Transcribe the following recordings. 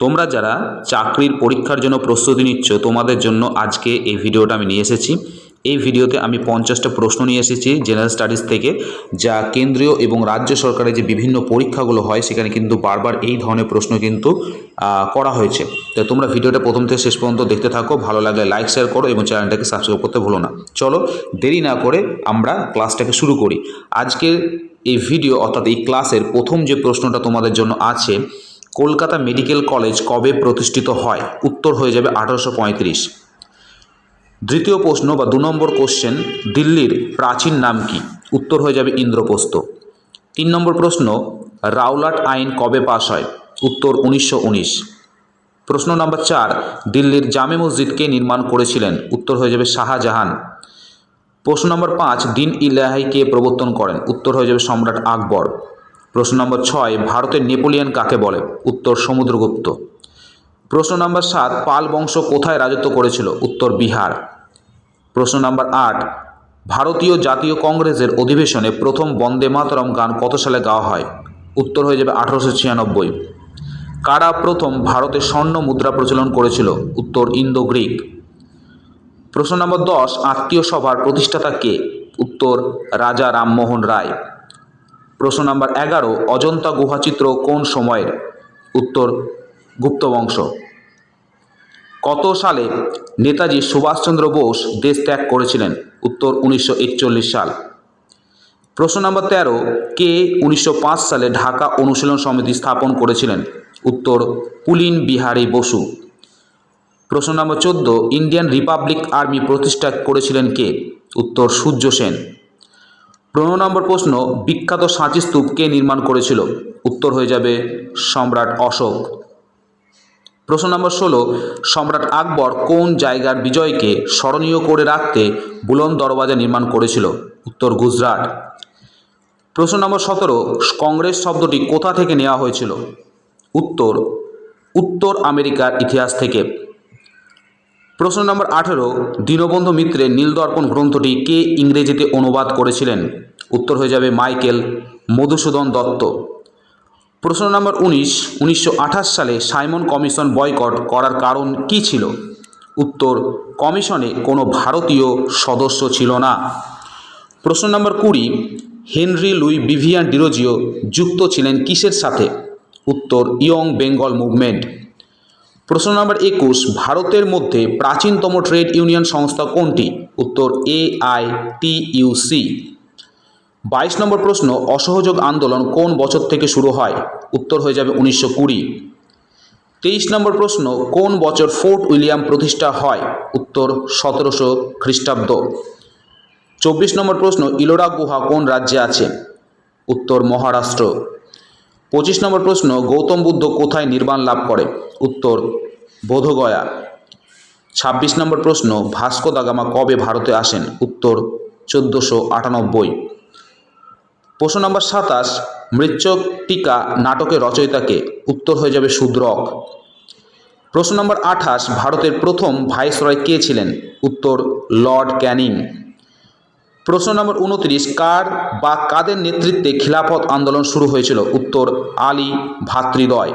তোমরা যারা চাকরির পরীক্ষার জন্য প্রস্তুতি নিচ্ছ, তোমাদের জন্য আজকে এই ভিডিওটা আমি নিয়ে এসেছি। এই ভিডিওতে আমি পঞ্চাশটা প্রশ্ন নিয়ে এসেছি জেনারেল স্টাডিজ থেকে, যা কেন্দ্রীয় এবং রাজ্য সরকারের যে বিভিন্ন পরীক্ষাগুলো হয়, সেখানে কিন্তু বারবার এই ধরনের প্রশ্ন কিন্তু করা হয়েছে। তো তোমরা ভিডিওটা প্রথম থেকে শেষ পর্যন্ত দেখতে থাকো, ভালো লাগলে লাইক শেয়ার করো এবং চ্যানেলটাকে সাবস্ক্রাইব করতে ভুলো না। চলো, দেরি না করে আমরা ক্লাসটাকে শুরু করি। আজকের এই ভিডিও অর্থাৎ এই ক্লাসের প্রথম যে প্রশ্নটা তোমাদের জন্য আছে কলকাতা মেডিকেল কলেজ কবে প্রতিষ্ঠিত হয়? উত্তর হয়ে যাবে আঠারোশো পঁয়ত্রিশ। দ্বিতীয় প্রশ্ন বা দু নম্বর কোশ্চেন দিল্লির প্রাচীন নাম কি? উত্তর হয়ে যাবে ইন্দ্রপ্রস্থ। তিন নম্বর প্রশ্ন, রাওলাট আইন কবে পাস হয়? উত্তর উনিশশো উনিশ। প্রশ্ন নম্বর চার, দিল্লির জামে মসজিদকে নির্মাণ করেছিলেন? উত্তর হয়ে যাবে শাহজাহান। প্রশ্ন নম্বর পাঁচ, দিন ইলাহি কে প্রবর্তন করেন? উত্তর হয়ে যাবে সম্রাট আকবর। প্রশ্ন নম্বর ছয়, ভারতের নেপোলিয়ান কাকে বলে? উত্তর সমুদ্রগুপ্ত। প্রশ্ন নম্বর সাত, পাল বংশ কোথায় রাজত্ব করেছিল? উত্তর বিহার। প্রশ্ন নম্বর আট, ভারতীয় জাতীয় কংগ্রেসের অধিবেশনে প্রথম বন্দে মাতরম গান কত সালে গাওয়া হয়? উত্তর হয়ে যাবে আঠারোশো ছিয়ানব্বই। কারা প্রথম ভারতে স্বর্ণ মুদ্রা প্রচলন করেছিল? উত্তর ইন্দো গ্রিক প্রশ্ন নম্বর দশ, আত্মীয় সভার প্রতিষ্ঠাতা কে? উত্তর রাজা রামমোহন রায়। প্রশ্ন নম্বর এগারো, অজন্তা গুহাচিত্র কোন সময়ের? উত্তর, গুপ্ত বংশ। কত সালে নেতাজি সুভাষচন্দ্র বোস দেশ ত্যাগ করেছিলেন? উত্তর, উনিশশো একচল্লিশ সাল। প্রশ্ন নম্বর তেরো, কে উনিশশো পাঁচ সালে ঢাকা অনুশীলন সমিতি স্থাপন করেছিলেন? উত্তর, পুলিন বিহারী বসু। প্রশ্ন নম্বর চোদ্দ, ইন্ডিয়ান রিপাবলিক আর্মি প্রতিষ্ঠা করেছিলেন কে? উত্তর, সূর্য সেন। পনেরো নম্বর প্রশ্ন, বিখ্যাত সাঁচি স্তূপ কে নির্মাণ করেছিল? উত্তর হয়ে যাবে সম্রাট অশোক। প্রশ্ন নম্বর ষোলো, সম্রাট আকবর কোন জায়গার বিজয়কে স্মরণীয় করে রাখতে বুলন দরওয়াজা নির্মাণ করেছিল? উত্তর গুজরাট। প্রশ্ন নম্বর সতেরো, কংগ্রেস শব্দটি কোথা থেকে নেওয়া হয়েছিল? উত্তর উত্তর আমেরিকার ইতিহাস থেকে। প্রশ্ন নম্বর আঠেরো, দীনবন্ধু মিত্রের নীলদর্পণ গ্রন্থটি কে ইংরেজিতে অনুবাদ করেছিলেন? উত্তর হয়ে যাবে মাইকেল মধুসূদন দত্ত। প্রশ্ন নম্বর উনিশ, উনিশশো সালে সাইমন কমিশন বয়কট করার কারণ কী ছিল? উত্তর, কমিশনে কোনো ভারতীয় সদস্য ছিল না। প্রশ্ন নম্বর কুড়ি, হেনরি লুই বিভিয়ান ডিরোজিও যুক্ত ছিলেন কিসের সাথে? উত্তর, ইয়ং বেঙ্গল মুভমেন্ট। প্রশ্ন নম্বর একুশ, ভারতের মধ্যে প্রাচীনতম ট্রেড ইউনিয়ন সংস্থা কোনটি? উত্তর এ আই টি ইউসি বাইশ নম্বর প্রশ্ন, অসহযোগ আন্দোলন কোন বছর থেকে শুরু হয়? উত্তর হয়ে যাবে উনিশশো কুড়ি। তেইশ নম্বর প্রশ্ন, কোন বছর ফোর্ট উইলিয়াম প্রতিষ্ঠা হয়? উত্তর, সতেরোশো খ্রিস্টাব্দ। চব্বিশ নম্বর প্রশ্ন, ইলোরা গুহা কোন রাজ্যে আছে? উত্তর, মহারাষ্ট্র। পঁচিশ নম্বর প্রশ্ন, গৌতম বুদ্ধ কোথায় নির্বাণ লাভ করে? উত্তর, বোধগয়া। ছাব্বিশ নম্বর প্রশ্ন, ভাস্কো দা গামা কবে ভারতে আসেন? উত্তর, চোদ্দোশো আটানব্বই। প্রশ্ন নম্বর সাতাশ মৃচ্চক টিকা নাটকের রচয়িতাকে উত্তর হয়ে যাবে শূদ্রক প্রশ্ন নম্বর আঠাশ, ভারতের প্রথম ভাইসরয় কে ছিলেন? উত্তর, লর্ড ক্যানিং। প্রশ্ন নম্বর উনত্রিশ, কার বা কাদের নেতৃত্বে খিলাফত আন্দোলন শুরু হয়েছিল? উত্তর, আলী ভাতৃদ্বয়।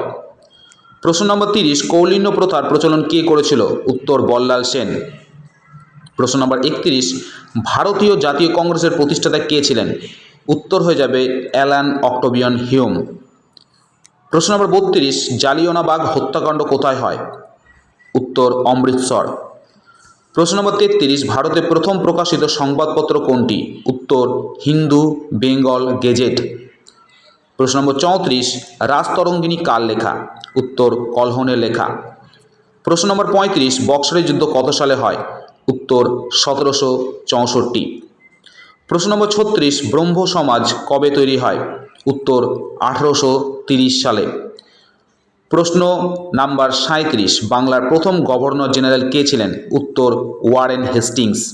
প্রশ্ন নম্বর তিরিশ, কৌলিন্য প্রথার প্রচলন কে করেছিল? উত্তর, বল্লাল সেন। প্রশ্ন নম্বর একত্রিশ, ভারতীয় জাতীয় কংগ্রেসের প্রতিষ্ঠাতা কে ছিলেন? উত্তর হয়ে যাবে অ্যালান অক্টোবিয়ন হিউম। প্রশ্ন নম্বর বত্রিশ জালিয়নাবাগ হত্যাকাণ্ড কোথায় হয়? উত্তর, অমৃতসর। প্রশ্ন নম্বর তেত্রিশ, ভারতে প্রথম প্রকাশিত সংবাদপত্র কোনটি? উত্তর, হিন্দু, বেঙ্গল, গেজেট। প্রশ্ন নম্বর চৌত্রিশ, রাজতরঙ্গিনী কার লেখা? উত্তর, কলহনের লেখা। প্রশ্ন নম্বর পঁয়ত্রিশ বক্সারের যুদ্ধ কত সালে হয়? উত্তর, সতেরোশো চৌষট্টি। প্রশ্ন নম্বর ছত্রিশ ব্রহ্ম সমাজ কবে তৈরি হয়? উত্তর, আঠারোশো সালে। প্রশ্ন নাম্বার সাঁত্রিশ বাংলার প্রথম গভর্নর জেনারেল কে ছিলেন? উত্তর, ওয়ারেন হেস্টিংস।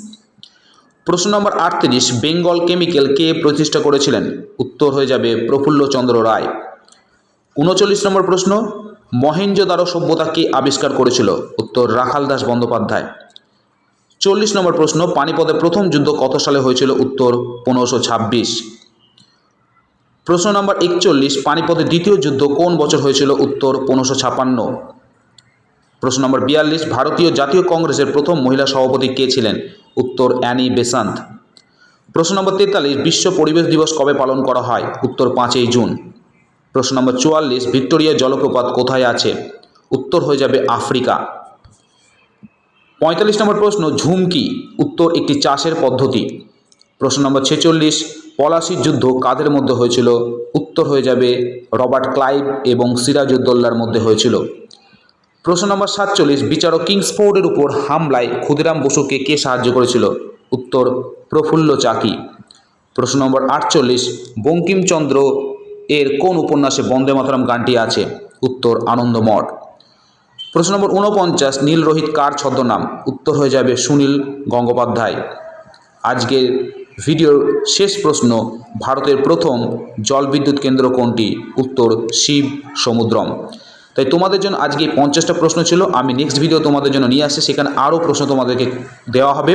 প্রশ্ন নম্বর আটত্রিশ, বেঙ্গল কেমিক্যাল কে প্রতিষ্ঠা করেছিলেন? উত্তর হয়ে যাবে প্রফুল্লচন্দ্র রায়। উনচল্লিশ নম্বর প্রশ্ন মহেঞ্জোদারো সভ্যতা কে আবিষ্কার করেছিল? উত্তর, রাখাল দাস বন্দ্যোপাধ্যায়। চল্লিশ নম্বর প্রশ্ন, পানিপথের প্রথম যুদ্ধ কত সালে হয়েছিল? উত্তর, পনেরোশো ছাব্বিশ। প্রশ্ন নম্বর একচল্লিশ, পানিপথের দ্বিতীয় যুদ্ধ কোন বছর হয়েছিল? উত্তর পনেরোশো ছাপান্ন। প্রশ্ন নম্বর বিয়াল্লিশ, ভারতীয় জাতীয় কংগ্রেসের প্রথম মহিলা সভাপতি কে ছিলেন? উত্তর অ্যানি বেসান্ত। প্রশ্ন নম্বর তেতাল্লিশ, বিশ্ব পরিবেশ দিবস কবে পালন করা হয়? উত্তর পাঁচই জুন। প্রশ্ন নম্বর চুয়াল্লিশ, ভিক্টোরিয়া জলপ্রপাত কোথায় আছে? উত্তর হয়ে যাবে আফ্রিকা। পঁয়তাল্লিশ নম্বর প্রশ্ন ঝুম কি উত্তর একটি চাষের পদ্ধতি। প্রশ্ন নম্বর ছেচল্লিশ পলাশির যুদ্ধ কাদের মধ্যে হয়েছিল? উত্তর হয়ে যাবে রবার্ট ক্লাইভ এবং সিরাজউদ্দৌলার মধ্যে হয়েছিল। প্রশ্ন নম্বর সাতচল্লিশ, বিচারক কিংসফোর্ডের উপর হামলায় ক্ষুদিরাম বসুকে কে সাহায্য করেছিল? উত্তর, প্রফুল্ল চাকি। প্রশ্ন নম্বর আটচল্লিশ, বঙ্কিমচন্দ্র এর কোন উপন্যাসে বন্দে মাতরম গানটি আছে? উত্তর আনন্দমঠ প্রশ্ন নম্বর ঊনপঞ্চাশ নীল রোহিত কার ছদ্মনাম? উত্তর হয়ে যাবে সুনীল গঙ্গোপাধ্যায়। আজকের ভিডিওর শেষ প্রশ্ন, ভারতের প্রথম জলবিদ্যুৎ কেন্দ্র কোনটি? উত্তর, শিব সমুদ্রম। তাই তোমাদের জন্য আজকে পঞ্চাশটা প্রশ্ন ছিল, আমি নেক্সট ভিডিও তোমাদের জন্য নিয়ে আসছি, সেখানে আরও প্রশ্ন তোমাদেরকে দেওয়া হবে।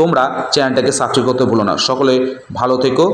তোমরা চ্যানেলটাকে সাবস্ক্রাইব করতে ভুলো না। সকলে ভালো থেকো